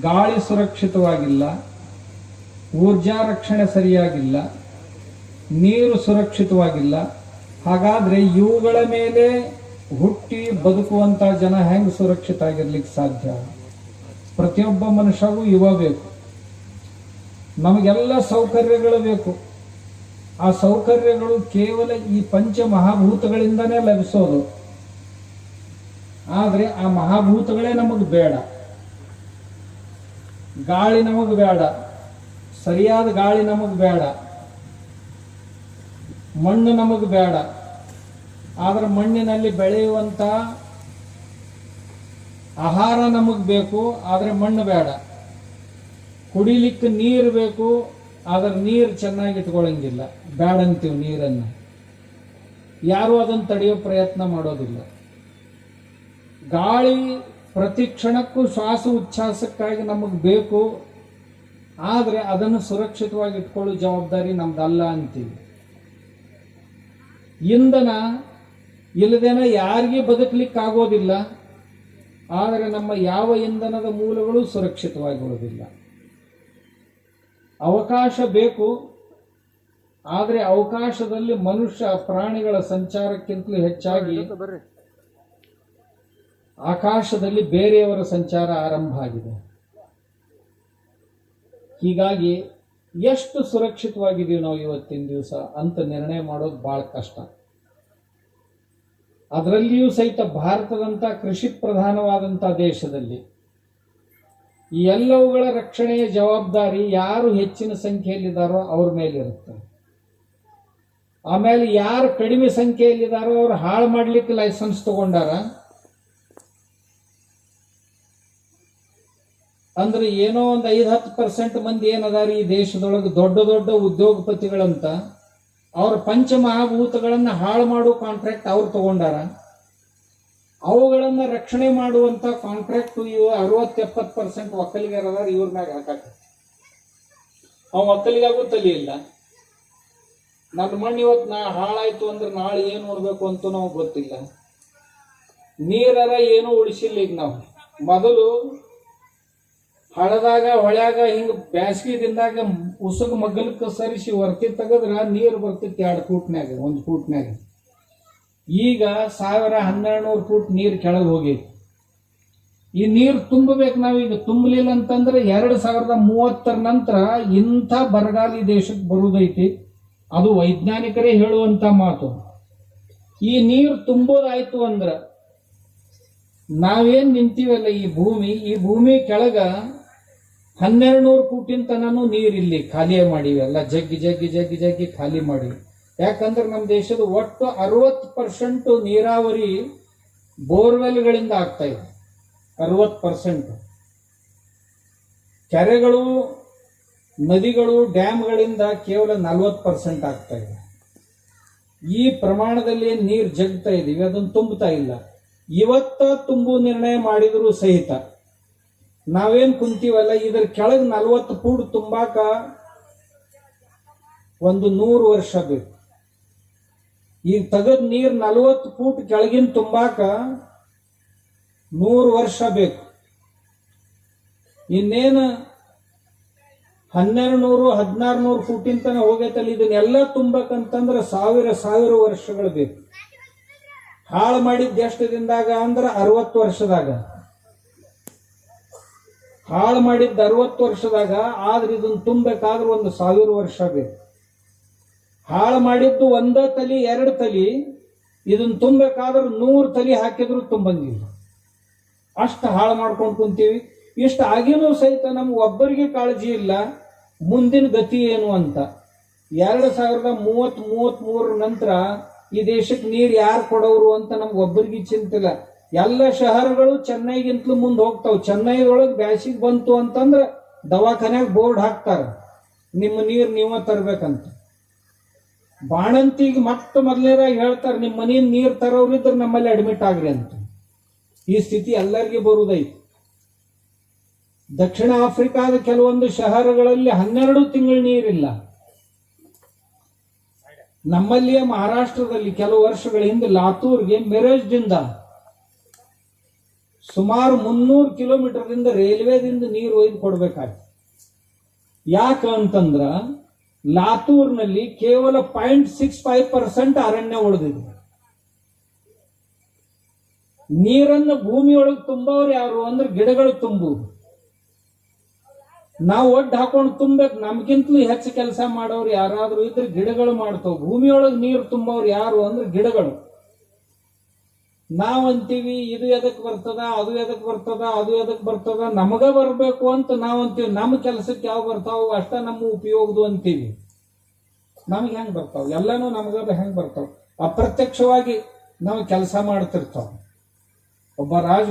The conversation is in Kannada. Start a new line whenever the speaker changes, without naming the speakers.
ಗಾಳಿ ಸುರಕ್ಷಿತವಾಗಿಲ್ಲ, ಊರ್ಜಾ ರಕ್ಷಣೆ ಸರಿಯಾಗಿಲ್ಲ, ನೀರು ಸುರಕ್ಷಿತವಾಗಿಲ್ಲ. ಹಾಗಾದ್ರೆ ಇವುಗಳ ಮೇಲೆ ಹುಟ್ಟಿ ಬದುಕುವಂಥ ಜನ ಹೆಂಗೆ ಸುರಕ್ಷಿತ ಆಗಿರ್ಲಿಕ್ಕೆ ಸಾಧ್ಯ? ಪ್ರತಿಯೊಬ್ಬ ಮನುಷ್ಯಗೂ ಇವ ಬೇಕು. ನಮಗೆಲ್ಲ ಸೌಕರ್ಯಗಳು ಬೇಕು. ಆ ಸೌಕರ್ಯಗಳು ಕೇವಲ ಈ ಪಂಚ ಮಹಾಭೂತಗಳಿಂದನೇ ಲಭಿಸೋದು. ಆದರೆ ಆ ಮಹಾಭೂತಗಳೇ ನಮಗೆ ಬೇಡ. ಗಾಳಿ ನಮಗೆ ಬೇಡ. ಸರಿಯಾದ ಗಾಳಿ ನಮಗೆ ಬೇಡ. ಮಣ್ಣು ನಮಗೆ ಬೇಡ. ಆದರೆ ಮಣ್ಣಿನಲ್ಲಿ ಬೆಳೆಯುವಂತ ಆಹಾರ ನಮಗೆ ಬೇಕು, ಆದ್ರೆ ಮಣ್ಣು ಬೇಡ. ಕುಡಿಲಿಕ್ಕೆ ನೀರು ಬೇಕು, ಆದರೆ ನೀರು ಚೆನ್ನಾಗಿ ಇಟ್ಕೊಳ್ಳಂಗಿಲ್ಲ ಬೇಡಂತೀವಿ ನೀರನ್ನು. ಯಾರು ಅದನ್ನು ತಡೆಯೋ ಪ್ರಯತ್ನ ಮಾಡೋದಿಲ್ಲ. ಗಾಳಿ ಪ್ರತಿ ಕ್ಷಣಕ್ಕೂ ಶ್ವಾಸ ಉಚ್ಛ್ವಾಸಕ್ಕಾಗಿ ನಮಗೆ ಬೇಕು. ಆದರೆ ಅದನ್ನು ಸುರಕ್ಷಿತವಾಗಿ ಇಟ್ಕೊಳ್ಳೋ ಜವಾಬ್ದಾರಿ ನಮ್ದಲ್ಲ ಅಂತೀವಿ. ಇಂಧನ ಇಲ್ಲದೇನ ಯಾರಿಗೆ ಬದುಕಲಿಕ್ಕೆ ಆಗೋದಿಲ್ಲ ಆದರೆ ನಮ್ಮ ಯಾವ ಇಂಧನದ ಮೂಲಗಳು ಸುರಕ್ಷಿತವಾಗಿರೋದಿಲ್ಲ. ಅವಕಾಶ ಬೇಕು. ಆದರೆ ಅವಕಾಶದಲ್ಲಿ ಮನುಷ್ಯ ಪ್ರಾಣಿಗಳ ಸಂಚಾರಕ್ಕಿಂತಲೂ ಹೆಚ್ಚಾಗಿ ಆಕಾಶದಲ್ಲಿ ಬೇರೆಯವರ ಸಂಚಾರ ಆರಂಭ ಆಗಿದೆ. ಹೀಗಾಗಿ ಎಷ್ಟು ಸುರಕ್ಷಿತವಾಗಿದ್ದೀವಿ ನಾವು ಇವತ್ತಿನ ದಿವಸ ಅಂತ ನಿರ್ಣಯ ಮಾಡೋದು ಬಹಳ ಕಷ್ಟ. ಅದರಲ್ಲಿಯೂ ಸಹಿತ ಭಾರತದಂಥ ಕೃಷಿ ಪ್ರಧಾನವಾದಂಥ ದೇಶದಲ್ಲಿ ಈ ಎಲ್ಲವುಗಳ ರಕ್ಷಣೆಯ ಜವಾಬ್ದಾರಿ ಯಾರು ಹೆಚ್ಚಿನ ಸಂಖ್ಯೆಯಲ್ಲಿದ್ದಾರೋ ಅವ್ರ ಮೇಲಿರುತ್ತೆ. ಆಮೇಲೆ ಯಾರು ಕಡಿಮೆ ಸಂಖ್ಯೆಯಲ್ಲಿದ್ದಾರೋ ಅವ್ರು ಹಾಳು ಮಾಡ್ಲಿಕ್ಕೆ ಲೈಸೆನ್ಸ್ ತಗೊಂಡಾರ ಅಂದ್ರೆ ಏನೋ ಒಂದು ಐದು ಹತ್ತು ಪರ್ಸೆಂಟ್ ಮಂದಿ ಏನದಾರಿ ಈ ದೇಶದೊಳಗೆ ದೊಡ್ಡ ದೊಡ್ಡ ಉದ್ಯೋಗಪತಿಗಳಂತ ಅವ್ರ ಪಂಚಮಹಾಭೂತಗಳನ್ನ ಹಾಳು ಮಾಡೋ ಕಾಂಟ್ರಾಕ್ಟ್ ಅವ್ರು ತಗೊಂಡಾರ. ಅವುಗಳನ್ನ ರಕ್ಷಣೆ ಮಾಡುವಂತ ಕಾಂಟ್ರಾಕ್ಟ್ ಇವು ಅರವತ್ತು ಎಪ್ಪತ್ತು ಪರ್ಸೆಂಟ್ ಒಕ್ಕಲಿಗರದಾರ ಇವ್ರ ಮ್ಯಾಗ ಹಾಕಾಕ ಅವ ಒಕ್ಕಲಿಗಾಗೂ ತಲಿಯಿಲ್ಲ. ನನ್ನ ಮಣ್ಣು ಇವತ್ತು ನಾ ಹಾಳಾಯ್ತು ಅಂದ್ರೆ ನಾಳೆ ಏನು ನೋಡ್ಬೇಕು ಅಂತೂ ನಮಗೆ ಗೊತ್ತಿಲ್ಲ. ನೀರರ ಏನೂ ಉಳಿಸಿಲ್ಲ ಈಗ ನಾವು. ಮೊದಲು ಹಳದಾಗ ಹೊಳ್ಯಾಗ ಹಿಂಗ ಬ್ಯಾಸಗಿ ದಿನದಾಗ ಉಸುಗ ಮಗ್ಗಲಕ್ಕೆ ಸರಿಸಿ ವರ್ತಿ ತಗದ್ರ ನೀರು ಬರ್ತಿತ್ತು ಎರಡು ಫೂಟ್ನ್ಯಾಗ, ಒಂದು ಫೂಟ್ನ್ಯಾಗ. ಈಗ ಸಾವಿರ ಹನ್ನೆರಡು ನೂರು ಫೂಟ್ ನೀರು ಕೆಳಗೆ ಹೋಗೈತಿ. ಈ ನೀರು ತುಂಬಬೇಕು ನಾವೀಗ ತುಂಬಲಿಲ್ಲ ಅಂತಂದ್ರೆ ಎರಡು ಸಾವಿರದ ಮೂವತ್ತರ ನಂತರ ಇಂಥ ಬರಗಾಲಿ ದೇಶಕ್ಕೆ ಬರುವುದೈತಿ ಅದು ವೈಜ್ಞಾನಿಕರೇ ಹೇಳುವಂತ ಮಾತು. ಈ ನೀರು ತುಂಬೋದಾಯ್ತು ಅಂದ್ರೆ ನಾವೇನ್ ನಿಂತೀವಲ್ಲ ಈ ಭೂಮಿ ಈ ಭೂಮಿ ಕೆಳಗ ಹನ್ನೆರಡು ನೂರು ಫೂಟಿನ ತನೂ ನೀರಿಲ್ಲಿ ಖಾಲಿಯೇ ಮಾಡಿವಿ ಎಲ್ಲ ಜಗ್ಗಿ ಜಗ್ಗಿ ಜಗ್ಗಿ ಜಗ್ಗಿ ಖಾಲಿ ಮಾಡಿ ಯಾಕಂದ್ರೆ ನಮ್ಮ ದೇಶದ ಒಟ್ಟು ಅರವತ್ತು ಪರ್ಸೆಂಟ್ ನೀರಾವರಿ ಬೋರ್ವೆಲ್ಗಳಿಂದ ಆಗ್ತಾ ಇದೆ. ಅರವತ್ತು ಪರ್ಸೆಂಟ್. ಕೆರೆಗಳು, ನದಿಗಳು, ಡ್ಯಾಮ್ಗಳಿಂದ ಕೇವಲ ನಲವತ್ತು ಪರ್ಸೆಂಟ್ ಆಗ್ತಾ ಇದೆ. ಈ ಪ್ರಮಾಣದಲ್ಲಿ ನೀರು ಜಗ್ತಾ ಇದೀವಿ ಅದನ್ನು ತುಂಬುತ್ತಾ ಇಲ್ಲ. ಇವತ್ತ ತುಂಬು ನಿರ್ಣಯ ಮಾಡಿದರೂ ಸಹಿತ. ನಾವೇನ್ ಕುಂತೀವಲ್ಲ, ಇದ್ರ ಕೆಳಗೆ ನಲ್ವತ್ತು ಫೂಟ್ ತುಂಬಾಕ ಒಂದು ನೂರು ವರ್ಷ ಬೇಕು. ಈಗ ತೆಗೆದ ನೀರು ನಲ್ವತ್ತು ಫೂಟ್ ಕೆಳಗಿನ ತುಂಬಾಕ ನೂರು ವರ್ಷ ಬೇಕು. ಇನ್ನೇನು ಹನ್ನೆರಡು ನೂರು ಹದಿನಾರು ನೂರು ಫೂಟಿನ ಹೋಗೈತಲ್ಲ, ಇದನ್ನೆಲ್ಲ ತುಂಬಬೇಕಂತಂದ್ರೆ ಸಾವಿರ ಸಾವಿರ ವರ್ಷಗಳು ಬೇಕು. ಹಾಳು ಮಾಡಿದ್ದು ಎಷ್ಟು ದಿನದಾಗ ಅಂದ್ರೆ ಅರವತ್ತು ವರ್ಷದಾಗ. ಹಾಳು ಮಾಡಿದ್ದ ಅರವತ್ತು ವರ್ಷದಾಗ, ಆದ್ರೆ ಇದನ್ನು ತುಂಬಬೇಕಾದ್ರೆ ಒಂದು ಸಾವಿರ ವರ್ಷ ಬೇಕು. ಹಾಳು ಮಾಡಿದ್ದು ಒಂದ ತಲಿ, ಎರಡು ತಲಿ, ಇದನ್ನು ತುಂಬಬೇಕಾದ್ರೆ ನೂರು ತಲಿ ಹಾಕಿದ್ರು ತುಂಬಂಗಿಲ್ಲ. ಅಷ್ಟು ಹಾಳು ಮಾಡ್ಕೊಂಡು ಕುಂತೀವಿ. ಇಷ್ಟು ಆಗಿನೂ ಸಹಿತ ನಮ್ಗೆ ಒಬ್ಬರಿಗೆ ಕಾಳಜಿ ಇಲ್ಲ, ಮುಂದಿನ ಗತಿ ಏನು ಅಂತ. ಎರಡು ಸಾವಿರದ ಮೂವತ್ತ್ ಮೂವತ್ತ್ ಮೂರರ ನಂತರ ಈ ದೇಶಕ್ಕೆ ನೀರು ಯಾರು ಕೊಡೋರು ಅಂತ ನಮ್ಗೆ ಒಬ್ಬರಿಗೆ ಚಿಂತಿಲ್ಲ ಎಲ್ಲ ಶಹರಗಳು ಚೆನ್ನೈಗಿಂತಲೂ ಮುಂದೆ ಹೋಗ್ತಾವ. ಚೆನ್ನೈದೊಳಗೆ ಬ್ಯಾಸಿಗೆ ಬಂತು ಅಂತಂದ್ರೆ ದವಾಖಾನ್ಯಾಗ ಬೋರ್ಡ್ ಹಾಕ್ತಾರೆ. ನಿಮ್ಮ ನೀರು ನೀವ ತರ್ಬೇಕಂತ. ಬಾಣಂತಿಗೆ ಮತ್ತೆ ಮೊದಲನೇದಾಗಿ ಹೇಳ್ತಾರೆ, ನಿಮ್ಮ ಮನೆಯಿಂದ ನೀರು ತರೋರಿದ್ರೆ ನಮ್ಮಲ್ಲಿ ಅಡ್ಮಿಟ್ ಆಗ್ರಿ ಅಂತ. ಈ ಸ್ಥಿತಿ ಎಲ್ಲರಿಗೂ ಬರುವುದೈತಿ ದಕ್ಷಿಣ ಆಫ್ರಿಕಾದ ಕೆಲವೊಂದು ಶಹರಗಳಲ್ಲಿ ಹನ್ನೆರಡು ತಿಂಗಳು ನೀರಿಲ್ಲ ನಮ್ಮಲ್ಲಿಯೇ ಮಹಾರಾಷ್ಟ್ರದಲ್ಲಿ ಕೆಲವು ವರ್ಷಗಳ ಹಿಂದೆ ಲಾತೂರ್ಗೆ ಮಿರಜ್ದಿಂದ ಸುಮಾರು ಮುನ್ನೂರು ಕಿಲೋಮೀಟರ್ದಿಂದ ರೈಲ್ವೆದಿಂದ ನೀರು ಒಯ್ದು ಕೊಡ್ಬೇಕಾಯ್ತು. ಯಾಕಂತಂದ್ರ ಲಾತೂರ್ನಲ್ಲಿ ಕೇವಲ ಪಾಯಿಂಟ್ ಸಿಕ್ಸ್ ಫೈವ್ ಪರ್ಸೆಂಟ್ ಅರಣ್ಯ ಉಳಿದಿದೆ. ನೀರನ್ನು ಭೂಮಿಯೊಳಗೆ ತುಂಬವ್ರು ಯಾರು ಅಂದ್ರೆ ಗಿಡಗಳು ತುಂಬುವುದು ನಾವು ಒಡ್ಡು ಹಾಕೊಂಡು ತುಂಬಬೇಕು, ನಮ್ಗಿಂತಲೂ ಹೆಚ್ಚು ಕೆಲಸ ಮಾಡೋರು ಯಾರಾದ್ರೂ ಇದ್ರೆ ಗಿಡಗಳು ಮಾಡ್ತವೆ. ಭೂಮಿಯೊಳಗೆ ನೀರು ತುಂಬವ್ರು ಯಾರು ಅಂದ್ರೆ ಗಿಡಗಳು. ನಾವ್ ಅಂತೀವಿ ಇದು ಎದಕ್ ಬರ್ತದ, ಅದು ಎದಕ್ ಬರ್ತದ, ಅದು ಎದಕ್ ಬರ್ತದ, ನಮಗ ಬರ್ಬೇಕು ಅಂತ ನಾವ್ ಅಂತೀವಿ ನಮ್ಮ ಕೆಲಸಕ್ಕೆ ಯಾವ ಬರ್ತಾವ ಅಷ್ಟ ನಮ್ಮ ಉಪಯೋಗದು ಅಂತೀವಿ. ನಮ್ಗೆ ಹೆಂಗ್ ಬರ್ತಾವ? ಎಲ್ಲಾನು ನಮಗ ಹೆಂಗ್ ಬರ್ತಾವ? ಅಪ್ರತ್ಯಕ್ಷವಾಗಿ ನಾವು ಕೆಲಸ ಮಾಡ್ತಿರ್ತಾವ. ಒಬ್ಬ ರಾಜ